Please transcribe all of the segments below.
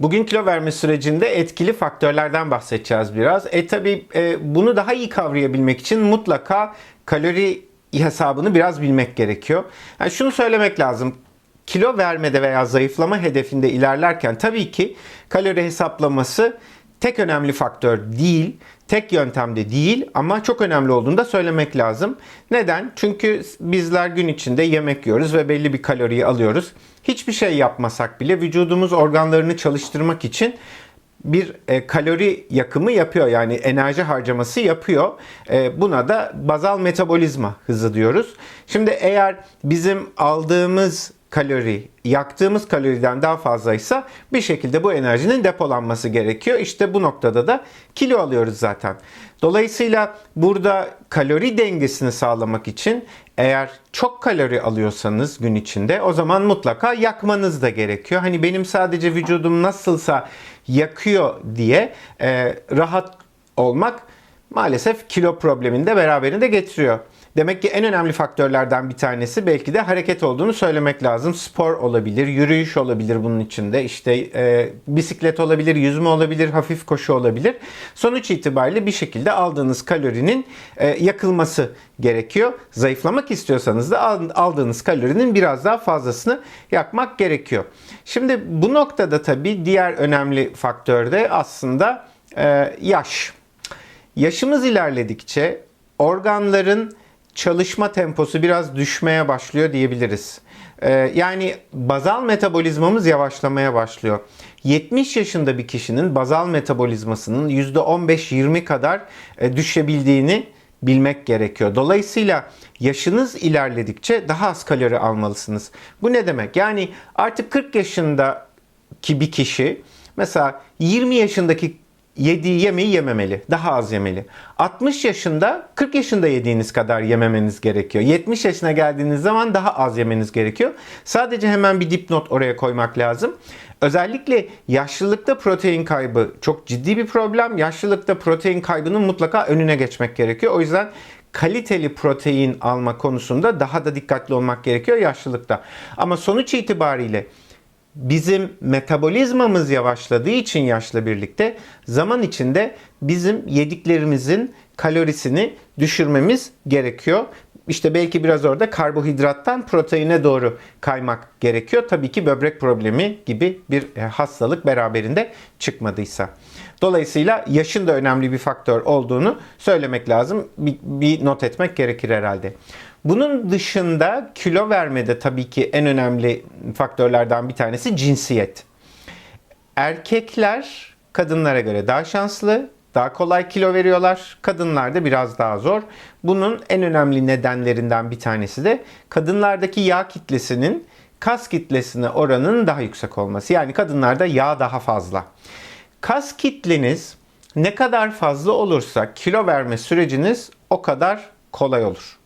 Bugün kilo verme sürecinde etkili faktörlerden bahsedeceğiz biraz. E tabi bunu daha iyi kavrayabilmek için mutlaka kalori hesabını biraz bilmek gerekiyor. Yani şunu söylemek lazım. Kilo vermede veya zayıflama hedefinde ilerlerken tabii ki kalori hesaplaması tek önemli faktör değil, tek yöntemde değil ama çok önemli olduğunu da söylemek lazım. Neden? Çünkü bizler gün içinde yemek yiyoruz ve belli bir kaloriyi alıyoruz. Hiçbir şey yapmasak bile vücudumuz organlarını çalıştırmak için bir e, kalori yakımı yapıyor yani enerji harcaması yapıyor. E, buna da bazal metabolizma hızı diyoruz. Şimdi eğer bizim aldığımız kalori, yaktığımız kaloriden daha fazlaysa bir şekilde bu enerjinin depolanması gerekiyor. İşte bu noktada da kilo alıyoruz zaten. Dolayısıyla burada kalori dengesini sağlamak için eğer çok kalori alıyorsanız gün içinde o zaman mutlaka yakmanız da gerekiyor. Hani benim sadece vücudum nasılsa yakıyor diye e, rahat olmak maalesef kilo problemini de beraberinde getiriyor. Demek ki en önemli faktörlerden bir tanesi belki de hareket olduğunu söylemek lazım. Spor olabilir, yürüyüş olabilir bunun içinde. İşte e, bisiklet olabilir, yüzme olabilir, hafif koşu olabilir. Sonuç itibariyle bir şekilde aldığınız kalorinin e, yakılması gerekiyor. Zayıflamak istiyorsanız da aldığınız kalorinin biraz daha fazlasını yakmak gerekiyor. Şimdi bu noktada tabii diğer önemli faktör de aslında e, yaş. Yaşımız ilerledikçe organların çalışma temposu biraz düşmeye başlıyor diyebiliriz. Ee, yani bazal metabolizmamız yavaşlamaya başlıyor. 70 yaşında bir kişinin bazal metabolizmasının %15-20 kadar e, düşebildiğini bilmek gerekiyor. Dolayısıyla yaşınız ilerledikçe daha az kalori almalısınız. Bu ne demek? Yani artık 40 yaşındaki bir kişi mesela 20 yaşındaki yediği yemeği yememeli. Daha az yemeli. 60 yaşında 40 yaşında yediğiniz kadar yememeniz gerekiyor. 70 yaşına geldiğiniz zaman daha az yemeniz gerekiyor. Sadece hemen bir dipnot oraya koymak lazım. Özellikle yaşlılıkta protein kaybı çok ciddi bir problem. Yaşlılıkta protein kaybının mutlaka önüne geçmek gerekiyor. O yüzden kaliteli protein alma konusunda daha da dikkatli olmak gerekiyor yaşlılıkta. Ama sonuç itibariyle bizim metabolizmamız yavaşladığı için yaşla birlikte zaman içinde bizim yediklerimizin kalorisini düşürmemiz gerekiyor. İşte belki biraz orada karbohidrattan proteine doğru kaymak gerekiyor. Tabii ki böbrek problemi gibi bir e, hastalık beraberinde çıkmadıysa. Dolayısıyla yaşın da önemli bir faktör olduğunu söylemek lazım. Bir, bir not etmek gerekir herhalde. Bunun dışında kilo vermede tabii ki en önemli faktörlerden bir tanesi cinsiyet. Erkekler kadınlara göre daha şanslı, daha kolay kilo veriyorlar. Kadınlarda biraz daha zor. Bunun en önemli nedenlerinden bir tanesi de kadınlardaki yağ kitlesinin kas kitlesine oranının daha yüksek olması. Yani kadınlarda yağ daha fazla. Kas kitleniz ne kadar fazla olursa kilo verme süreciniz o kadar kolay olur.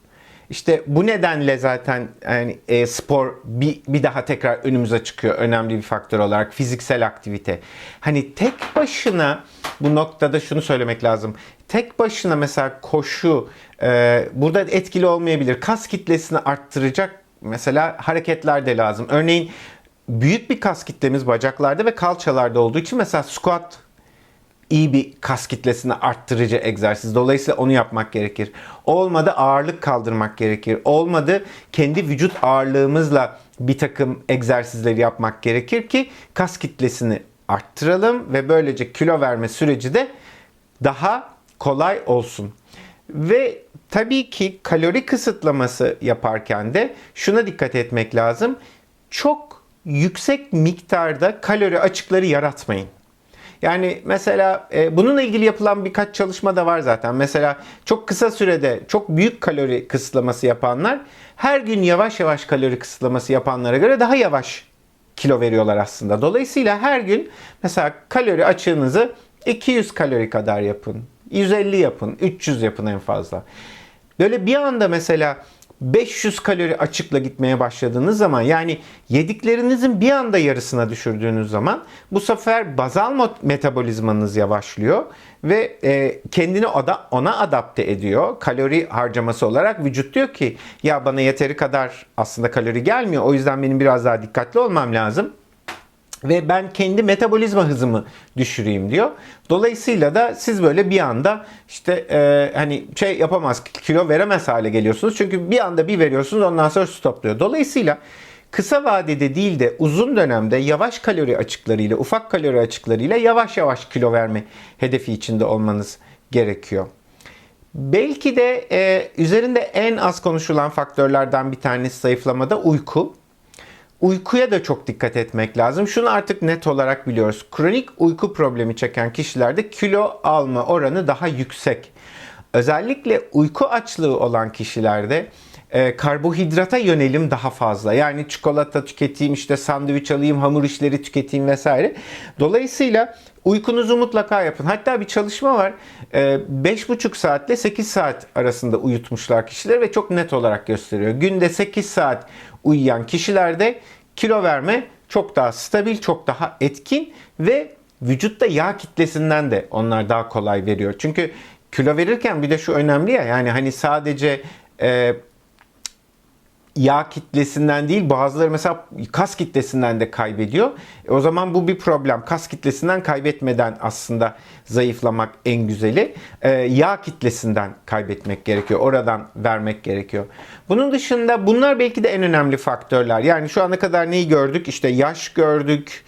İşte bu nedenle zaten yani e, spor bir, bir daha tekrar önümüze çıkıyor önemli bir faktör olarak fiziksel aktivite. Hani tek başına bu noktada şunu söylemek lazım. Tek başına mesela koşu e, burada etkili olmayabilir. Kas kitlesini arttıracak mesela hareketler de lazım. Örneğin büyük bir kas kitlemiz bacaklarda ve kalçalarda olduğu için mesela squat iyi bir kas kitlesini arttırıcı egzersiz. Dolayısıyla onu yapmak gerekir. Olmadı ağırlık kaldırmak gerekir. Olmadı kendi vücut ağırlığımızla bir takım egzersizleri yapmak gerekir ki kas kitlesini arttıralım ve böylece kilo verme süreci de daha kolay olsun. Ve tabii ki kalori kısıtlaması yaparken de şuna dikkat etmek lazım. Çok yüksek miktarda kalori açıkları yaratmayın. Yani mesela e, bununla ilgili yapılan birkaç çalışma da var zaten. Mesela çok kısa sürede çok büyük kalori kısıtlaması yapanlar her gün yavaş yavaş kalori kısıtlaması yapanlara göre daha yavaş kilo veriyorlar aslında. Dolayısıyla her gün mesela kalori açığınızı 200 kalori kadar yapın. 150 yapın, 300 yapın en fazla. Böyle bir anda mesela 500 kalori açıkla gitmeye başladığınız zaman yani yediklerinizin bir anda yarısına düşürdüğünüz zaman bu sefer bazal metabolizmanız yavaşlıyor ve e, kendini ona, ona adapte ediyor. Kalori harcaması olarak vücut diyor ki ya bana yeteri kadar aslında kalori gelmiyor o yüzden benim biraz daha dikkatli olmam lazım. Ve ben kendi metabolizma hızımı düşüreyim diyor. Dolayısıyla da siz böyle bir anda işte e, hani şey yapamaz kilo veremez hale geliyorsunuz. Çünkü bir anda bir veriyorsunuz ondan sonra stopluyor. Dolayısıyla kısa vadede değil de uzun dönemde yavaş kalori açıklarıyla, ufak kalori açıklarıyla yavaş yavaş kilo verme hedefi içinde olmanız gerekiyor. Belki de e, üzerinde en az konuşulan faktörlerden bir tanesi zayıflamada uyku. Uykuya da çok dikkat etmek lazım. Şunu artık net olarak biliyoruz. Kronik uyku problemi çeken kişilerde kilo alma oranı daha yüksek. Özellikle uyku açlığı olan kişilerde e, karbohidrata yönelim daha fazla. Yani çikolata tüketeyim, işte sandviç alayım, hamur işleri tüketeyim vesaire. Dolayısıyla uykunuzu mutlaka yapın. Hatta bir çalışma var. E, 5,5 saatle 8 saat arasında uyutmuşlar kişileri ve çok net olarak gösteriyor. Günde 8 saat uyuyan kişilerde kilo verme çok daha stabil, çok daha etkin ve vücutta yağ kitlesinden de onlar daha kolay veriyor. Çünkü kilo verirken bir de şu önemli ya yani hani sadece e, yağ kitlesinden değil bazıları mesela kas kitlesinden de kaybediyor. E o zaman bu bir problem. Kas kitlesinden kaybetmeden aslında zayıflamak en güzeli. E, yağ kitlesinden kaybetmek gerekiyor. Oradan vermek gerekiyor. Bunun dışında bunlar belki de en önemli faktörler. Yani şu ana kadar neyi gördük? İşte yaş gördük,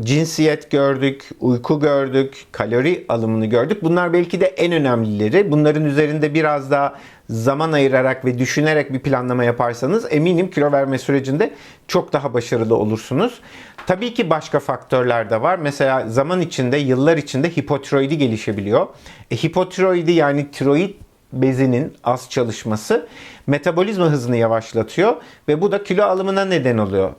cinsiyet gördük, uyku gördük, kalori alımını gördük. Bunlar belki de en önemlileri. Bunların üzerinde biraz daha zaman ayırarak ve düşünerek bir planlama yaparsanız eminim kilo verme sürecinde çok daha başarılı olursunuz. Tabii ki başka faktörler de var. Mesela zaman içinde, yıllar içinde hipotiroidi gelişebiliyor. E, hipotiroidi yani tiroid bezinin az çalışması metabolizma hızını yavaşlatıyor ve bu da kilo alımına neden oluyor.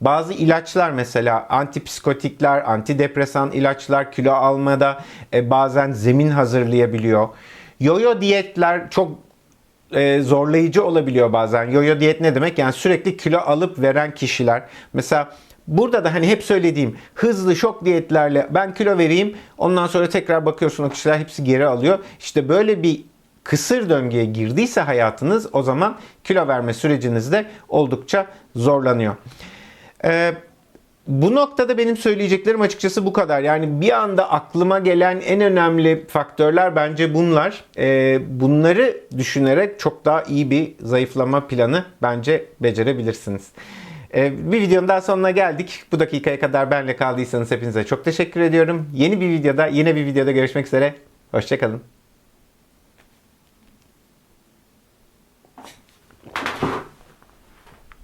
Bazı ilaçlar mesela antipsikotikler, antidepresan ilaçlar kilo almada e, bazen zemin hazırlayabiliyor. Yoyo diyetler çok e, zorlayıcı olabiliyor bazen. Yoyo diyet ne demek? Yani sürekli kilo alıp veren kişiler. Mesela burada da hani hep söylediğim hızlı şok diyetlerle ben kilo vereyim ondan sonra tekrar bakıyorsun o kişiler hepsi geri alıyor. İşte böyle bir kısır döngüye girdiyse hayatınız o zaman kilo verme sürecinizde oldukça zorlanıyor. Ee, bu noktada benim söyleyeceklerim açıkçası bu kadar. Yani bir anda aklıma gelen en önemli faktörler bence bunlar. Ee, bunları düşünerek çok daha iyi bir zayıflama planı bence becerebilirsiniz. Ee, bir videonun daha sonuna geldik. Bu dakikaya kadar benle kaldıysanız hepinize çok teşekkür ediyorum. Yeni bir videoda, yine bir videoda görüşmek üzere. Hoşçakalın.